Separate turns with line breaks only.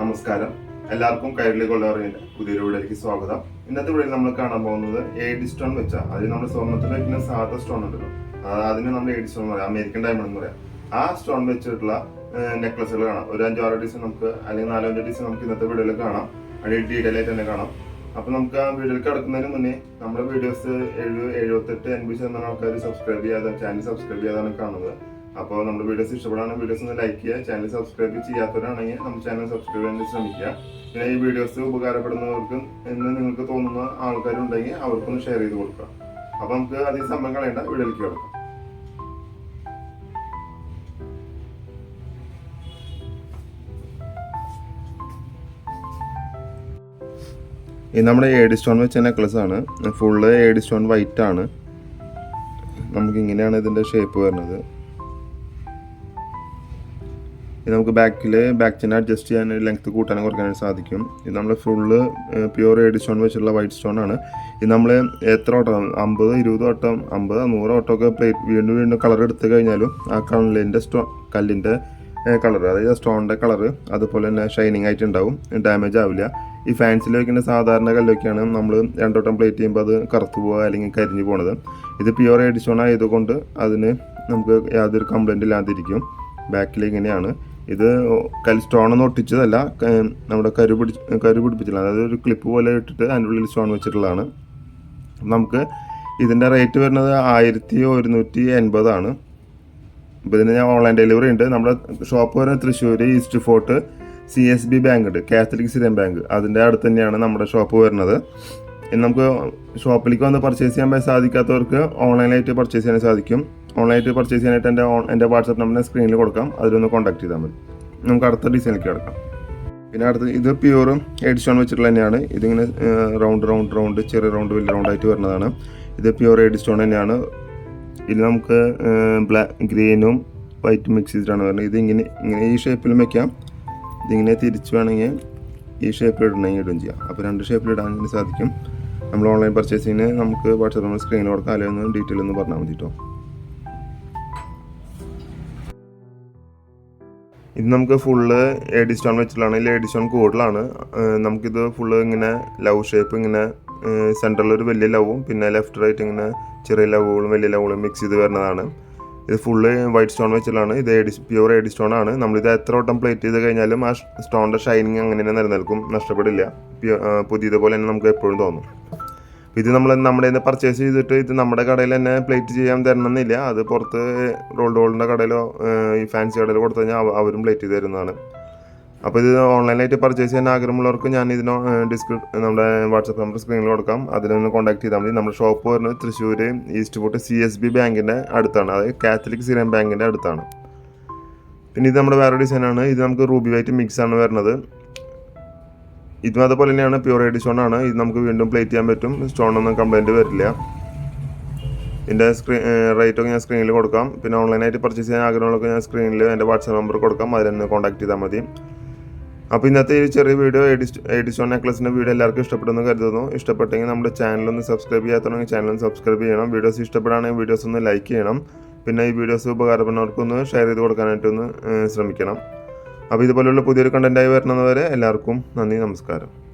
നമസ്കാരം. എല്ലാവർക്കും കൈരളി ഉള്ളവരുടെ പുതിയൊരു വീഡിയോയിലേക്ക് സ്വാഗതം. ഇന്നത്തെ വീഡിയോയിൽ നമ്മൾ കാണാൻ പോകുന്നത് എയ്ഡ് സ്റ്റോൺ വെച്ച അതിൽ നമ്മുടെ സ്വർണത്തിൽ വയ്ക്കുന്ന സാധാ സ്റ്റോൺ ഉണ്ടല്ലോ. അത് അതിന് നമ്മൾ എയ്ഡ് സ്റ്റോൺ പറയാം. അമേരിക്കൻ ഡയമണ്ട് എന്ന് പറയാം. ആ സ്റ്റോൺ വെച്ചിട്ടുള്ള നെക്ലസുകൾ കാണാം. ഒരു അഞ്ചോ ആറ് ഡിസൈൻ നമുക്ക് അല്ലെങ്കിൽ നാലോ അഞ്ചോ ഡിസൈൻ നമുക്ക് ഇന്നത്തെ വീഡിയോയിൽ കാണാം. അതിൽ ഡീറ്റെയിൽ ആയിട്ട് തന്നെ കാണാം. അപ്പൊ നമുക്ക് ആ വീഡിയോയിൽ കിടക്കുന്നതിന് മുന്നേ നമ്മുടെ വീഡിയോസ് എഴുപത് എഴുപത്തെട്ട് എൺപത് ശതമാനം ആൾക്കാർ സബ്സ്ക്രൈബ് ചെയ്യാതെ ചാനൽ സബ്സ്ക്രൈബ് ചെയ്യാതാണ് കാണുന്നത്. അപ്പോൾ നമ്മുടെ വീഡിയോസ് ഇഷ്ടപ്പെടാണെങ്കിൽ വീഡിയോസ് ഒന്ന് ലൈക്ക് ചെയ്യുക ചാനൽ സബ്സ്ക്രൈബ് ചെയ്യാത്തവരാണെങ്കിൽ നമ്മുടെ ചാനൽ സബ്സ്ക്രൈബ് ചെയ്യാൻ ശ്രമിക്കുക. പിന്നെ ഈ വീഡിയോസ് ഉപകാരപ്പെടുന്നവർക്കും എന്ന് നിങ്ങൾക്ക് തോന്നുന്ന ആൾക്കാരുണ്ടെങ്കിൽ അവർക്കൊന്ന് ഷെയർ ചെയ്ത് കൊടുക്കുക. അപ്പോൾ നമുക്ക് അധികം സമയം കളയേണ്ട വീഡിയോയിലേക്ക് കിടക്കാം. ഈ നമ്മുടെ ഏഡ് സ്റ്റോൺ വെച്ച നെക്ലസ് ആണ്. ഫുള്ള് ഏഡ് സ്റ്റോൺ വൈറ്റ് ആണ്. നമുക്ക് ഇങ്ങനെയാണ് ഇതിന്റെ ഷേപ്പ് വരുന്നത്. ഇത് നമുക്ക് ബാക്കിൽ ബാക്ക് ചെയിൻ അഡ്ജസ്റ്റ് ചെയ്യാൻ ലെങ്ത് കൂട്ടാനും കുറയ്ക്കാനും സാധിക്കും. ഇത് നമ്മൾ ഫുള്ള് പ്യുവർ ഏഡി സ്റ്റോൺ വെച്ചിട്ടുള്ള വൈറ്റ് സ്റ്റോൺ ആണ്. ഇത് നമ്മൾ എത്ര വട്ടം അമ്പത് ഇരുപത് വട്ടം അമ്പത് നൂറ് വട്ടമൊക്കെ പ്ലേറ്റ് വീണ്ടും വീണ്ടും കളർ എടുത്ത് കഴിഞ്ഞാലും ആ കല്ലിന്റെ സ്റ്റോ കല്ലിന്റെ കളർ അതായത് സ്റ്റോണിന്റെ കളർ അതുപോലെ തന്നെ ഷൈനിങ് ആയിട്ട് ഉണ്ടാവും. ഡാമേജ് ആവില്ല. ഈ ഫാൻസിൽ വയ്ക്കുന്ന സാധാരണ കല്ലൊക്കെയാണ് നമ്മൾ രണ്ടോട്ടം പ്ലേറ്റ് ചെയ്യുമ്പോൾ അത് കറുത്തു പോകുക അല്ലെങ്കിൽ കരിഞ്ഞു പോണത്. ഇത് പ്യുവർ സ്റ്റോൺ ആയതുകൊണ്ട് അതിന് നമുക്ക് യാതൊരു കംപ്ലൈന്റ് ഇല്ലാതിരിക്കും. ബാക്കിൽ ഇങ്ങനെയാണ്. ഇത് കൽ സ്റ്റോണൊന്നും ഒട്ടിച്ചതല്ല. നമ്മുടെ കരു പിടിച്ച് കരു അതായത് ഒരു ക്ലിപ്പ് പോലെ ഇട്ടിട്ട് അതിന്റെ ഉള്ളിൽ സ്റ്റോൺ വെച്ചിട്ടുള്ളതാണ്. നമുക്ക് ഇതിന്റെ റേറ്റ് വരുന്നത് ആയിരത്തി ഒരുന്നൂറ്റി എൺപതാണ്. അപ്പോൾ ഇതിന് ഞാൻ ഓൺലൈൻ ഡെലിവറി ഉണ്ട്. നമ്മുടെ ഷോപ്പ് വരുന്നത് Thrissur East Fort C S B bank ഉണ്ട്. കാത്തലിക് സിറിയൻ ബാങ്ക് അതിന്റെ അടുത്ത് തന്നെയാണ് നമ്മുടെ ഷോപ്പ് വരുന്നത്. നമുക്ക് ഷോപ്പിലേക്ക് വന്ന് പർച്ചേസ് ചെയ്യാൻ സാധിക്കാത്തവർക്ക് ഓൺലൈനായിട്ട് പർച്ചേസ് ചെയ്യാൻ സാധിക്കും. ഓൺലൈനായിട്ട് പർച്ചേസ് ചെയ്യാനായിട്ട് എന്റെ ഓൺ എന്റെ വാട്സപ്പ് നമ്പറിനെ സ്ക്രീനിൽ കൊടുക്കാം. അതിലൊന്ന് കോൺടാക്ട് ചെയ്താൽ മതി. നമുക്ക് അടുത്ത ഡിസൈനിലേക്ക് കിടക്കാം. പിന്നെ അടുത്ത് ഇത് പ്യൂറും എഡിസ്റ്റോൺ വെച്ചിട്ടുള്ള തന്നെയാണ്. ഇതിങ്ങനെ റൗണ്ട് റൗണ്ട് റൗണ്ട് ചെറിയ റൗണ്ട് വലിയ റൗണ്ട് ആയിട്ട് വരുന്നതാണ്. ഇത് പ്യൂർ എഡിസ്റ്റോൺ തന്നെയാണ്. ഇത് നമുക്ക് ബ്ലാക്ക് ഗ്രീനും വൈറ്റ് മിക്സ് ചെയ്തിട്ടാണ് വരുന്നത്. ഇത് ഇങ്ങനെ ഈ ഷേപ്പിലും വെക്കാം. ഇതിങ്ങനെ തിരിച്ച് വേണമെങ്കിൽ ഈ ഷേപ്പിൽ ഇടണമെങ്കിൽ ഇടുകയും ചെയ്യാം. അപ്പോൾ രണ്ട് ഷേപ്പിൽ ഇടാൻ സാധിക്കും. നമ്മൾ ഓൺലൈൻ പർച്ചേസിങ്ങിന് നമുക്ക് വാട്സാപ്പ് നമ്പർ സ്ക്രീനിൽ കൊടുക്കാം. അല്ലെങ്കിൽ ഡീറ്റെയിൽ ഒന്ന് പറഞ്ഞാൽ മതി കേട്ടോ ഇത് നമുക്ക് ഫുള്ള് എഡി സ്റ്റോൺ ഈ എഡി സ്റ്റോൺ കൂടുതലാണ്. നമുക്കിത് ഫുള്ള് ഇങ്ങനെ ലവ് ഷേപ്പ് ഇങ്ങനെ സെന്ററിൽ ഒരു വലിയ ലവും പിന്നെ ലെഫ്റ്റ് റൈറ്റ് ഇങ്ങനെ ചെറിയ ലവുകളും വലിയ ലവുകളും മിക്സ് ചെയ്ത് വരുന്നതാണ്. ഇത് ഫുള്ള് വൈറ്റ് സ്റ്റോൺ വെച്ചിട്ടാണ് ഇത് എഡി പ്യുവർ എഡി സ്റ്റോൺ ആണ്. നമ്മളിത് എത്ര വട്ടം പ്ലേറ്റ് ചെയ്ത് കഴിഞ്ഞാലും ആ സ്റ്റോണിന്റെ ഷൈനിങ് അങ്ങനെ തന്നെ നിലനിൽക്കും. നഷ്ടപ്പെടില്ല. പുതിയതുപോലെ തന്നെ നമുക്ക് എപ്പോഴും തോന്നും. ഇത് നമ്മൾ നമ്മുടെ നിന്ന് പർച്ചേസ് ചെയ്തിട്ട് ഇത് നമ്മുടെ കടയിൽ തന്നെ പ്ലേറ്റ് ചെയ്യാൻ തരണമെന്നില്ല. അത് പുറത്ത് റോൾഡ് ഗോൾഡിന്റെ കടയിലോ ഈ ഫാൻസി കടയിലോ കൊടുത്തു കഴിഞ്ഞാൽ അവരും പ്ലേറ്റ് ചെയ്ത് തരുന്നതാണ്. അപ്പോൾ ഇത് ഓൺലൈനായിട്ട് പർച്ചേസ് ചെയ്യാൻ ആഗ്രഹമുള്ളവർക്ക് ഞാൻ ഇതിനോ ഡിസ്ക്രിപ് നമ്മുടെ വാട്സപ്പ് നമ്പർ സ്ക്രീനിൽ കൊടുക്കാം. അതിൽ നിന്ന് കോൺടാക്ട് ചെയ്താൽ മതി. നമ്മുടെ ഷോപ്പ് വരുന്നത് Thrissur East Fort C S B ബാങ്കിന്റെ അടുത്താണ്. അതായത് കാത്തലിക് സിറിയൻ ബാങ്കിന്റെ അടുത്താണ്. പിന്നെ ഇത് നമ്മുടെ വേറെ ഡിസൈനാണ് ഇത് നമുക്ക് റൂബി വൈറ്റ് മിക്സ് ആണ് വരുന്നത്. ഇതും അതുപോലെ തന്നെയാണ് പ്യൂർ എഡി സ്റ്റോൺ ആണ്. ഇത് നമുക്ക് വീണ്ടും പ്ലേറ്റ് ചെയ്യാൻ പറ്റും. സ്റ്റോണൊന്നും കംപ്ലൈന്റ് വരില്ല. ഇതിന്റെ സ്ക്രീൻ റേറ്റ് ഒക്കെ ഞാൻ സ്ക്രീനിൽ കൊടുക്കാം. പിന്നെ ഓൺലൈനായിട്ട് പർച്ചേസ് ചെയ്യാൻ ആഗ്രഹമുള്ളവർക്ക് ഞാൻ സ്ക്രീനിൽ എന്റെ വാട്സാപ്പ് നമ്പർ കൊടുക്കാം. അതിൽ നിന്ന് കോൺടാക്ട് ചെയ്താൽ മതി. അപ്പോൾ ഇന്നത്തെ ഈ ചെറിയ വീഡിയോ എഡി സ്റ്റോൺ നെക്ലസിന്റെ വീഡിയോ എല്ലാവർക്കും ഇഷ്ടപ്പെടുന്നു കരുതുന്നു. ഇഷ്ടപ്പെട്ടെങ്കിൽ നമ്മുടെ ചാനലൊന്ന് സബ്സ്ക്രൈബ് ചെയ്യാത്തവണെങ്കിൽ ചാനൽ ഒന്ന് സബ്സ്ക്രൈബ് ചെയ്യണം. വീഡിയോസ് ഇഷ്ടപ്പെടുകയാണെങ്കിൽ വീഡിയോസ് ഒന്ന് ലൈക്ക് ചെയ്യണം. പിന്നെ ഈ വീഡിയോസ് ഉപകാരപ്പെടുന്നവർക്കൊന്ന് ഷെയർ ചെയ്ത് കൊടുക്കാനായിട്ടൊന്ന് ശ്രമിക്കണം. അപ്പോൾ ഇതുപോലുള്ള പുതിയൊരു കണ്ടന്റായി വരുന്നതുവരെ എല്ലാവർക്കും നന്ദി നമസ്കാരം.